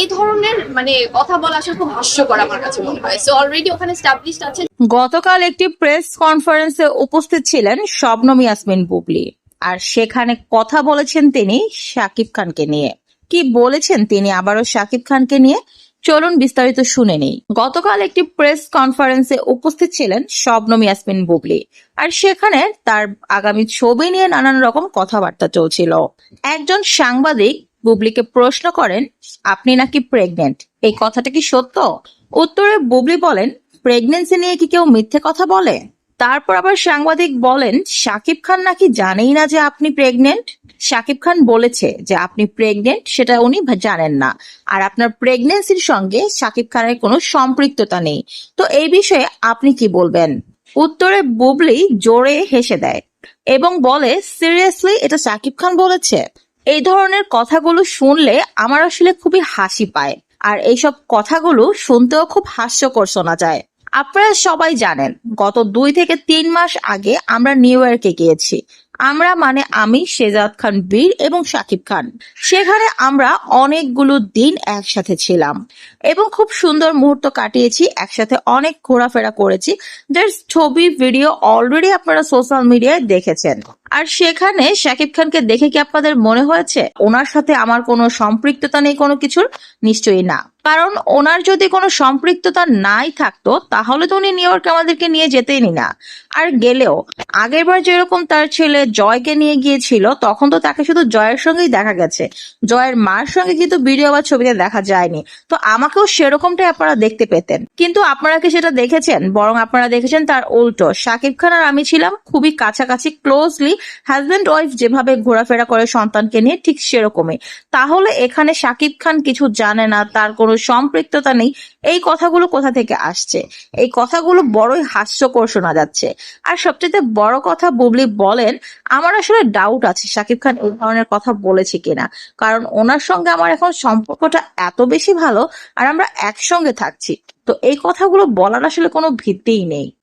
এই ধরনের মানে কথা বলা আসলে খুব হাস্যকর আমার কাছে মনে হয়। সো অলরেডি ওখানে স্টাবলিশড আছে। গতকাল একটি প্রেস কনফারেন্সে উপস্থিত ছিলেন বুবলি। আর সেখানে কথা বলেছেন তিনি শাকিব খানকে নিয়ে। কি বলেছেন তিনি আবারও শাকিব খানকে নিয়ে? চলুন বিস্তারিত শুনে নেই। গতকাল একটি প্রেস কনফারেন্সে উপস্থিত ছিলেন শবনম ইয়াসমিন বুবলি। আর সেখানে তার আগামী ছবি নিয়ে নানান রকম কথাবার্তা চলছিল। একজন সাংবাদিক বুবলিকে প্রশ্ন করেন, আপনি নাকি প্রেগনেন্ট এই কথাটা কি সত্য? উত্তরে বুবলি বলেন প্রেগনেন্সি নিয়ে কি কেউ মিথ্যে কথা বলে? তারপর আবার সাংবাদিক বলেন, শাকিব খান নাকি জানেই না যে আপনি প্রেগনেন্ট শাকিব খান বলেছে যে আপনি প্রেগনেন্ট সেটা উনি জানেন না। আর আপনার প্রেগনেন্সির সঙ্গে শাকিব খানের কোনো সম্পৃক্ততা নেই। তো এই বিষয়ে আপনি কি বলবেন? উত্তরে বুবলি জোরে হেসে দেয় এবং বলে সিরিয়াসলি এটা শাকিব খান বলেছে? এই ধরনের কথাগুলো শুনলে আমার আসলে খুবই হাসি পায়। আর এইসব কথাগুলো শুনতেও খুব হাস্যকর শোনা যায়। আপনারা সবাই জানেন, গত দুই থেকে তিন মাস আগে আমরা নিউ ইয়র্কে গিয়েছি। আমরা মানে আমি শেজাদ খান বীর এবং শাকিব খান। সেখানে আমরা অনেকগুলো দিন একসাথে ছিলাম এবং খুব সুন্দর মুহূর্ত কাটিয়েছি, একসাথে অনেক ঘোরাফেরা করেছি। ছবি ভিডিও অলরেডি আপনারা সোশ্যাল মিডিয়ায় দেখেছেন। আর সেখানে শাকিব খানকে দেখে কি আপনাদের মনে হয়েছে? ওনার সাথে আমার কোনো সম্পৃক্ততা নেই কোনো কিছুর? নিশ্চয়ই না। কারণ ওনার যদি কোনো সম্পৃক্ততা নাই থাকতো, তাহলে তো উনি নিউ ইয়র্কে আমাদেরকে নিয়ে যেতেইনি না আর গেলেও, আগেরবার যেরকম তার ছেলে জয়কে নিয়ে গিয়েছিল, তখন তো তাকে শুধু জয়ের সঙ্গেই দেখা গেছে। জয়ের মার সঙ্গে কিন্তু ভিডিও বা ছবিতে দেখা যায়নি। তো আমাকেও সেরকমটাই আপনারা দেখতে পেতেন। কিন্তু আপনারা কি সেটা দেখেছেন? বরং আপনারা দেখেছেন তার উল্টো। শাকিব খান আর আমি ছিলাম খুবই কাছাকাছি ক্লোজলি হাজব্যান্ড ওয়াইফ যেভাবে ঘোরাফেরা করে সন্তানকে নিয়ে, ঠিক সেরকমই। তাহলে এখানে শাকিব খান কিছু জানে না, তার কোনো সম্পৃক্ততা নেই। এই কথাগুলো কোথা থেকে আসছে? এই কথাগুলো বড়ই হাস্যকর শোনা যাচ্ছে। আর সবচেয়ে বড় কথা বুবলি বলেন, আমার আসলে ডাউট আছে শাকিব খান এই ধরনের কথা বলেছে কিনা। কারণ ওনার সঙ্গে আমার এখন সম্পর্কটা এত বেশি ভালো, আর আমরা একসঙ্গে থাকছি। তো এই কথাগুলো বলার আসলে কোনো ভিত্তিই নেই।